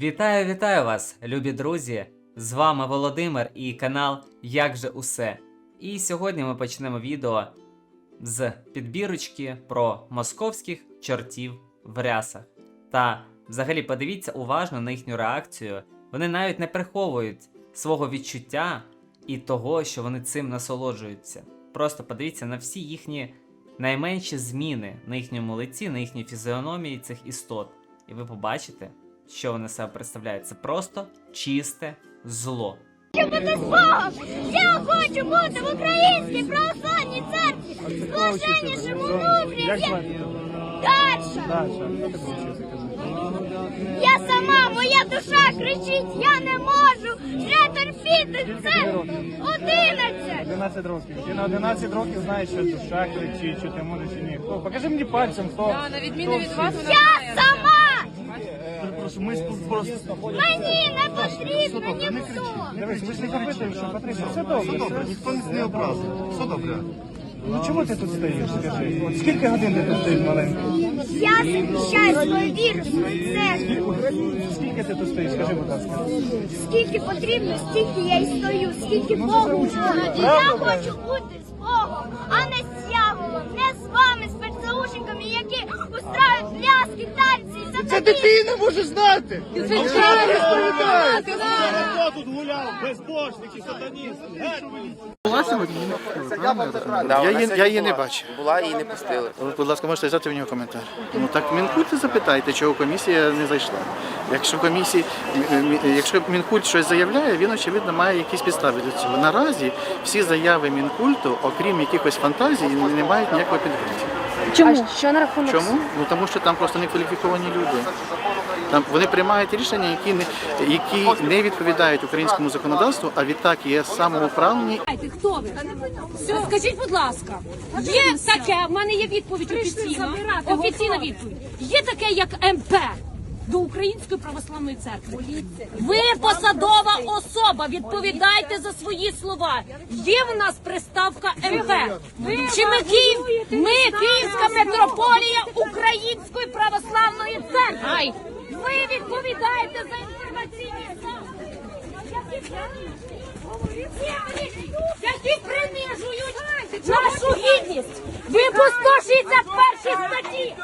Вітаю, вітаю вас, любі друзі! З вами Володимир і канал Як же усе. І сьогодні ми почнемо відео з підбірочки про московських чортів в рясах. Та взагалі подивіться уважно на їхню реакцію. Вони навіть не приховують свого відчуття і того, що вони цим насолоджуються. Просто подивіться на всі їхні найменші зміни на їхньому лиці, на їхній фізіономії цих істот. І ви побачите, що вони себе представляють. Це просто чисте зло. хочу бути з Богом. Я хочу бути в українській православній церкві. Блаженнішому мудрі. Як Я... Я сама, моя душа кричить, я не можу вже терпіти це. Одинадцять. 11 років. Ти на 11 років знаєш, що душа кричить, що ти можеш чи ні. Хто? Покажи мені пальцем, хто. Да, на відміну від вас, вона Я знає. сама. Просто ми просто... Мені не потрібно ніхто. Дивись, ми ж не запитуємо, що потрібно. Все добре, все добре. Ніхто не образив. Все добре. Ну чому ти тут стоїш, скажи? От скільки годин ти тут стоїш маленький? Я захищаю свою віру, свою церкву. Скільки ти тут стоїш, скажи, будь ласка. Скільки потрібно, стільки я й стою, скільки Богу угодно. Я хочу бути з Богом, а не перцеушниками, які устраюють пляски, танці, і Це ти не можеш знати! Хто тут гуляв? Безбожники, сатаністи. Да, Я вона її- сьогодні я її не була. бачив. Була і не пустили. Ви, Будь ласка, можете взяти в нього коментар. Ну так Мінкульт запитайте, чого комісія не зайшла. Якщо комісії, якщо Мінкульт щось заявляє, він очевидно має якісь підстави для цього. Наразі всі заяви Мінкульту, окрім якихось фантазій, не мають ніякого підґрунтя. Чому? що на рахунок? Чому? Ну тому що там просто не кваліфіковані люди. Там вони приймають рішення, які не які не відповідають українському законодавству, а відтак є самоуправлені хто ви? Все, скажіть, будь ласка, є таке, в мене є відповідь офіційна, офіційна відповідь. Є таке, як МП до Української православної церкви. Ви посадова особа, відповідайте за свої слова. Є в нас приставка МП. Чи ми Київ? Ми Київська митрополія Української православної церкви. Ви відповідаєте за інформаційні засоби. Які принижують нашу гідність. Ви по 161 статті.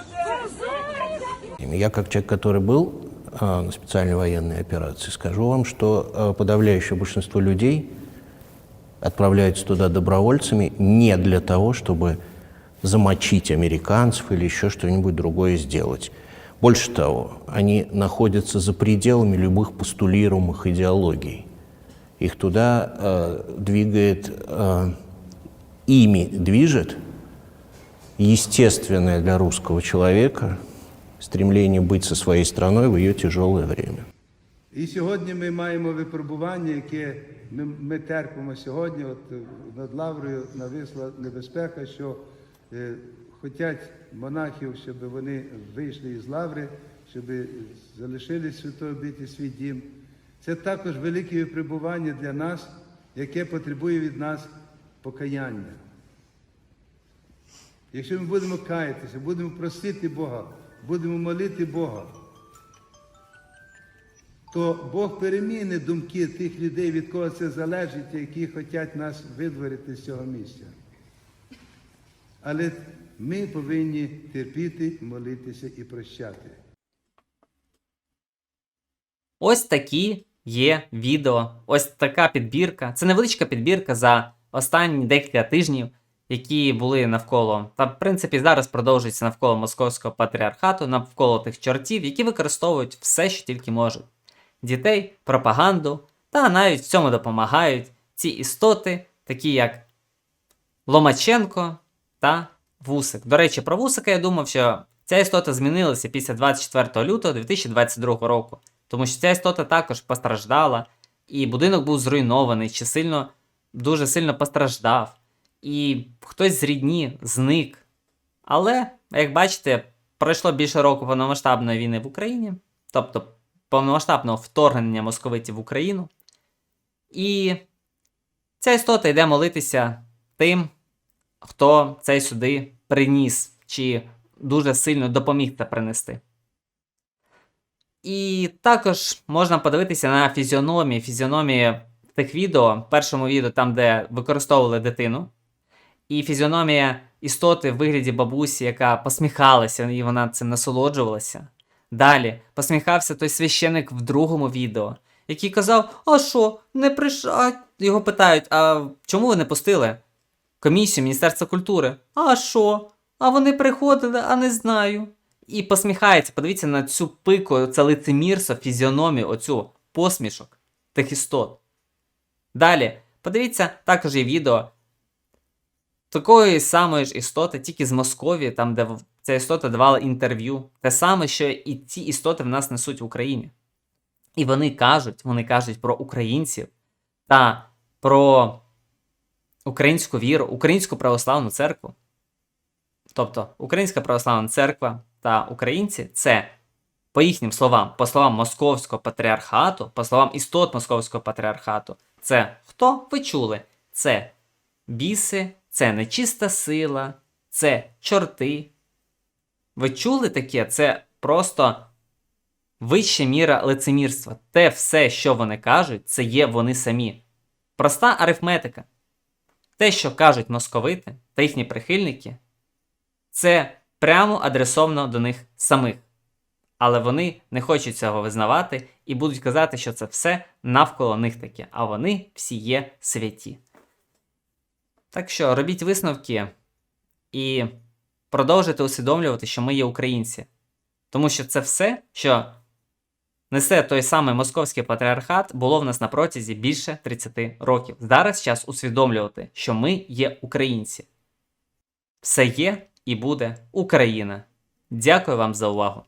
Я как человек, который был э, на специальной военной операции, скажу вам, что э, подавляющее большинство людей отправляются туда добровольцами не для того, чтобы замочить американцев или еще что-нибудь другое сделать. Больше того, они находятся за пределами любых постулируемых идеологий. Их туда э, двигает, э, ими движет естественное для русского человека стремление быть со своей страной в ее тяжелое время. І сьогодні ми маємо випробування, яке ми, ми терпимо сьогодні. От е, над Лаврою нависла небезпека, що е, хотять монахів, щоб вони вийшли із Лаври, щоб залишили святої обіті свій дім. Це також велике випробування для нас, яке потребує від нас покаяння. Якщо ми будемо каятися, будемо просити Бога, будемо молити Бога, то Бог переміни думки тих людей, від кого це залежить, які хочуть нас видворити з цього місця. Але ми повинні терпіти, молитися і прощати. Ось такі є відео, ось така підбірка. Це невеличка підбірка за останні декілька тижнів, які були навколо, та в принципі зараз продовжується навколо московського патріархату, навколо тих чортів, які використовують все, що тільки можуть: дітей, пропаганду, та навіть в цьому допомагають ці істоти, такі як Ломаченко та Вусик. До речі, про Вусика я думав, що ця істота змінилася після 24 лютого 2022 року, тому що ця істота також постраждала, і будинок був зруйнований, чи сильно, дуже сильно постраждав, і хтось з рідні зник. Але, як бачите, пройшло більше року повномасштабної війни в Україні, тобто повномасштабного вторгнення московитів в Україну. І ця істота йде молитися тим, хто цей сюди приніс, чи дуже сильно допоміг це принести. І також можна подивитися на фізіономії, фізіономії тих відео, першому відео, там, де використовували дитину, і фізіономія істоти в вигляді бабусі, яка посміхалася, і вона цим насолоджувалася. Далі посміхався той священик в другому відео, який казав: А що, не прийшов? Його питають: а чому ви не пустили комісію Міністерства культури? А що? А вони приходили, а не знаю. І посміхається. Подивіться на цю пику, це лицемірство, фізіономію, оцю посмішок тих істот. Далі, подивіться також є відео такої самої ж істоти, тільки з Московії, там, де ця істота давала інтерв'ю. Те саме, що і ці істоти в нас несуть в Україні. І вони кажуть, вони кажуть про українців та про українську віру, українську православну церкву. Тобто Українська православна церква та українці це, по їхнім словам, по словам Московського патріархату, по словам істот Московського патріархату, це хто ви чули? Це біси, це нечиста сила, це чорти. Ви чули таке? Це просто вища міра лицемірства. Те все, що вони кажуть, це є вони самі. Проста арифметика. Те, що кажуть московити та їхні прихильники, це прямо адресовано до них самих. Але вони не хочуть цього визнавати і будуть казати, що це все навколо них таке, а вони всі є святі. Так що робіть висновки і продовжуйте усвідомлювати, що ми є українці. Тому що це все, що несе той самий московський патріархат, було в нас на протязі більше 30 років. Зараз час усвідомлювати, що ми є українці. Все є і буде Україна. Дякую вам за увагу!